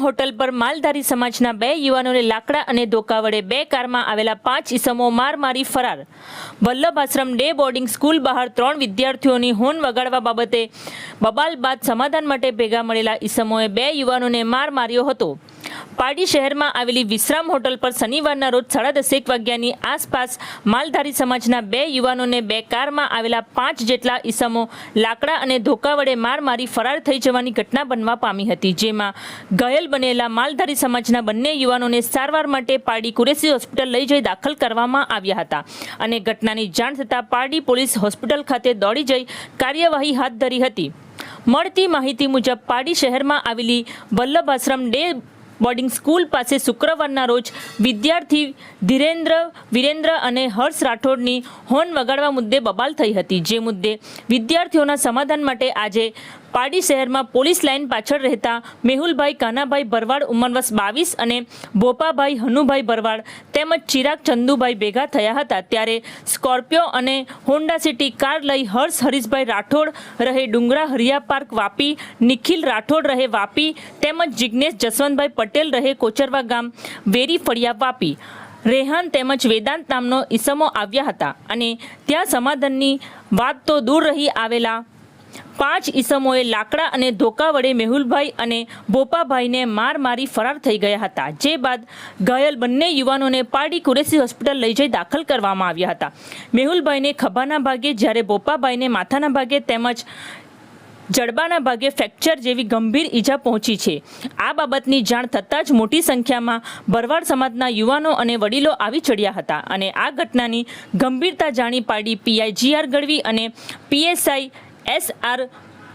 Hotel પર માલધારી સમાજના બે યુવાનોને લાકડા અને ધોકા વડે બે કારમાં આવેલા પાંચ ઈસમો માર મારી ફરાર. Vallabh Ashram day boarding school બહાર ત્રણ વિદ્યાર્થીઓની હોન વગાડવા બાબતે બબાલ બાદ સમાધાન માટે ભેગા મળેલા ઈસમોએ બે યુવાનોને માર માર્યો હતો. પારડી શહેરમાં આવેલી વિશ્રામ હોટલ પર શનિવારના રોજ સાડા દસેક વાગ્યાની આસપાસ માલધારી સમાજના બે યુવાનોને બે કારમાં આવેલા પાંચ જેટલા ઈસમો લાકડા અને ધોકા વડે માર મારી ફરાર થઈ જવાની ઘટના બનવા પામી હતી, જેમાં ઘાયલ બનેલા માલધારી સમાજના બંને યુવાનોને સારવાર માટે પારડી કુરેશી હોસ્પિટલ લઈ જઈ દાખલ કરવામાં આવ્યા હતા. અને ઘટનાની જાણ થતાં પારડી પોલીસ હોસ્પિટલ ખાતે દોડી જઈ કાર્યવાહી હાથ ધરી હતી. મળતી માહિતી મુજબ પારડી શહેરમાં આવેલી Vallabh Ashram day boarding school પાસે શુક્રવારના રોજ વિદ્યાર્થી ધીરેન્દ્ર, વિરેન્દ્ર અને હર્ષ રાઠોડની હોર્ન વગાડવા મુદ્દે બબાલ થઈ હતી, જે મુદ્દે વિદ્યાર્થીઓના સમાધાન માટે આજે પારડી શહેરમાં પોલીસ લાઇન પાછળ રહેતા મેહુલભાઈ કાનાભાઈ ભરવાડ ઉંમર બાવીસ અને બોપાભાઈ હનુભાઈ ભરવાડ તેમજ ચિરાગ ચંદુભાઈ ભેગા થયા હતા. ત્યારે સ્કોર્પિયો અને હોન્ડા સિટી કાર લઈ હર્ષ હરીશભાઈ રાઠોડ રહે ડુંગરા હરિયા પાર્ક વાપી, નિખિલ રાઠોડ રહે વાપી, તેમજ જિજ્ઞેશ જસવંતભાઈ પટેલ રહે કોચરવા ગામ વેરી ફળિયા વાપી. રેહાન તેમજ વેદાંત નામનો ઈસમો આવ્યા હતા અને ત્યાં સમાધાનની વાત તો દૂર રહી આવેલા પાંચ ઈસમોએ લાકડા અને ધોકા વડે મેહુલભાઈ અને બોપાભાઈને માર મારી ફરાર થઈ ગયા હતા, જે બાદ ઘાયલ બંને યુવાનોને પારડી કુરેશી હોસ્પિટલ લઈ જઈ દાખલ કરવામાં આવ્યા હતા. મેહુલભાઈને ખભાના ભાગે જ્યારે બોપાભાઈને માથાના ભાગે તેમજ જડબાના ભાગે ફ્રેક્ચર જેવી ગંભીર ઈજા પહોંચી છે. આ બાબતની જાણ થતાં જ મોટી સંખ્યામાં ભરવાડ સમાજના યુવાનો અને વડીલો આવી ચડ્યા હતા અને આ ઘટનાની ગંભીરતા જાણી પાડી પીઆઈ જીઆર ગઢવી અને PSI S R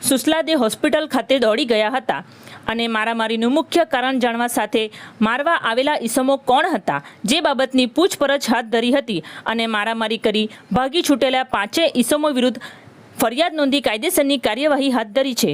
Susalade hospital ખાતે દોડી ગયા હતા અને મારામારીનું મુખ્ય કારણ જાણવા સાથે મારવા આવેલા ઈસમો કોણ હતા જે બાબતની પૂછપરછ હાથ ધરી હતી અને મારામારી કરી ભાગી છૂટેલા પાંચે ઈસમો વિરુદ્ધ ફરિયાદ નોંધી કાયદેસરની કાર્યવાહી હાથ ધરી છે.